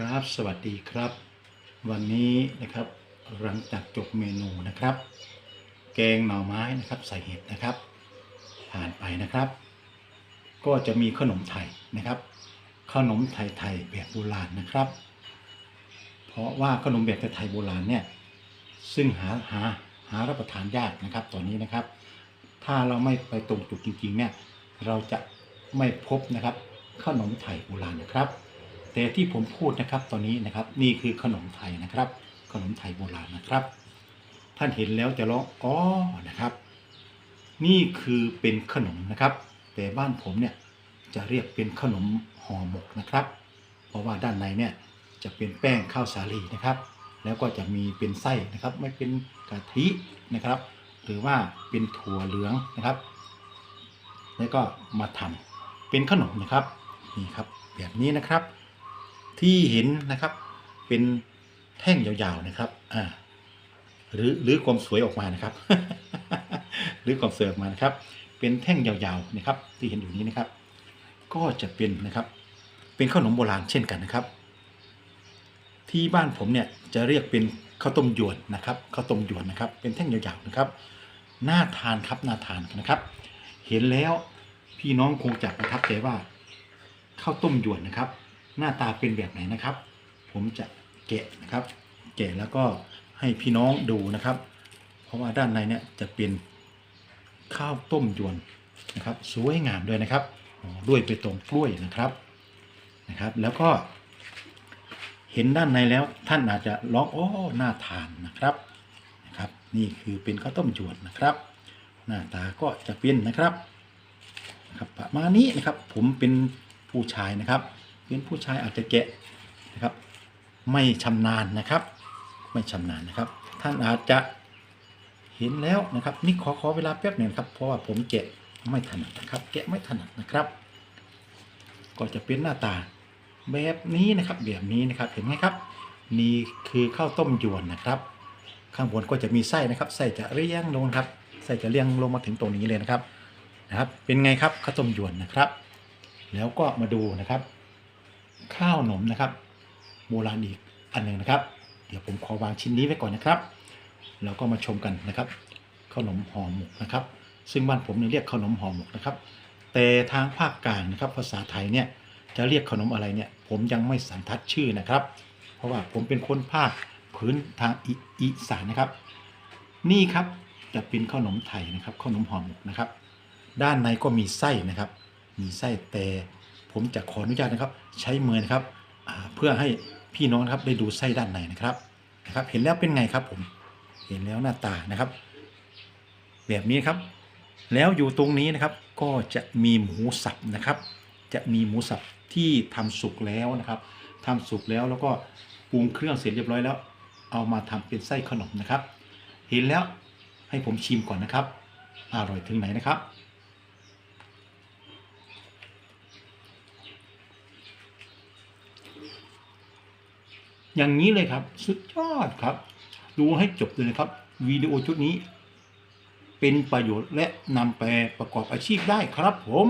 ครับ สวัสดีครับ วันนี้นะครับหลังจากจบเมนูนะครับ แกงหน่อไม้นะครับใส่เห็ดนะครับ ผ่านไปนะครับ ก็จะมีขนมไทยนะครับ ขนมไทยๆแบบโบราณนะครับ เพราะว่าขนมแบบไทยโบราณเนี่ยซึ่งหาหาหารับประทานยากนะครับ ตอนนี้นะครับ ถ้าเราไม่ไปตรงจุดจริงๆเนี่ยเราจะไม่พบนะครับขนมไทยโบราณนะครับ แต่ที่ผมพูดนะครับตอนนี้นะครับนี่คือขนมไทยนะครับ ขนมไทยโบราณนะครับ ท่านเห็นแล้วจะร้องอ๋อนะครับ นี่คือเป็นขนมนะครับ แต่บ้านผมเนี่ยจะเรียกเป็นขนมห่อหมกนะครับ เพราะว่าด้านในเนี่ยจะเป็นแป้งข้าวสาลีนะครับ แล้วก็จะมีเป็นไส้นะครับ ไม่เป็นกะทินะครับ หรือว่าเป็นถั่วเหลืองนะครับ แล้วก็มาทำเป็นขนมนะครับนี่ครับแบบนี้นะครับ ที่เห็นนะครับ เป็นแท่งยาวๆนะครับ อ่า หรือหรือความสวยออกมานะครับ หรือความสวยออกมานะครับ เป็นแท่งยาวๆนะครับ ที่เห็นอยู่นี้นะครับ ก็จะเป็นนะครับ เป็นข้าวหนมโบราณเช่นกันนะครับ ที่บ้านผมเนี่ยจะเรียกเป็นข้าวต้มหยวนนะครับข้าวต้มหยวนนะครับ เป็นแท่งยาวๆนะครับน่าทานครับน่าทานนะครับ เห็นแล้วพี่น้องคงจะประทับใจว่าข้าวต้มหยวนนะครับ หน้าตาเป็นแบบไหนนะครับ ผมจะแกะนะครับ แกะแล้วก็ให้พี่น้องดูนะครับ เพราะว่าด้านในเนี่ยจะเป็นข้าวต้มหยวนนะครับสวยงามด้วยนะครับด้วยไปตรงกล้วยนะครับนะครับ แล้วก็เห็นด้านในแล้วท่านอาจจะร้องโอ้น่าทานนะครับนะครับ นี่คือเป็นข้าวต้มหยวนนะครับ หน้าตาก็จะเป็นนะครับนะครับประมาณนี้นะครับผมเป็นผู้ชายนะครับ เป็นผู้ชายอาจจะแกะนะครับ ไม่ชำนาญนะครับ ไม่ชำนาญนะครับ ท่านอาจจะเห็นแล้วนะครับนี่ขอขอเวลาแป๊บหนึ่งครับ เพราะว่าผมแกะไม่ถนัดนะครับ แกะไม่ถนัดนะครับ ก็จะเป็นหน้าตาแบบนี้นะครับแบบนี้นะครับเห็นไหมครับนี่คือข้าวต้มยวนนะครับ ข้างบนก็จะมีไส้นะครับไส้จะเรียงลงครับไส้จะเรียงลงมาถึงตรงนี้เลยนะครับนะครับ เป็นไงครับข้าวต้มยวนนะครับ แล้วก็มาดูนะครับ ข้าวหนมนะครับ โบราณอีกอันหนึ่งนะครับ เดี๋ยวผมขอวางชิ้นนี้ไว้ก่อนนะครับ แล้วก็มาชมกันนะครับขนมห่อหมกนะครับ ซึ่งบ้านผมเนี่ยเรียกขนมห่อหมกนะครับ แต่ทางภาคกลางนะครับ ภาษาไทยเนี่ยจะเรียกขนมอะไรเนี่ย ผมยังไม่สันทัดชื่อนะครับ เพราะว่าผมเป็นคนภาคพื้นทางอีอีสานนะครับ นี่ครับจะเป็นขนมไทยนะครับขนมห่อหมกนะครับ ด้านในก็มีไส้นะครับ มีไส้แต่ ผมจะขออนุญาตนะครับ ใช้มือนะครับเพื่อให้พี่น้องนะครับได้ดูไส้ด้านในนะครับนะครับ เห็นแล้วเป็นไงครับผม เห็นแล้วหน้าตานะครับ แบบนี้ครับ แล้วอยู่ตรงนี้นะครับ ก็จะมีหมูสับนะครับ จะมีหมูสับที่ทำสุกแล้วนะครับทำสุกแล้วแล้วก็ปรุงเครื่องเสร็จเรียบร้อยแล้ว เอามาทำเป็นไส้ขนมนะครับ เห็นแล้วให้ผมชิมก่อนนะครับ อร่อยถึงไหนนะครับ อย่างนี้เลยครับ สุดยอดครับ ดูให้จบเลยครับวิดีโอชุดนี้ เป็นประโยชน์และนำไปประกอบอาชีพได้ครับผม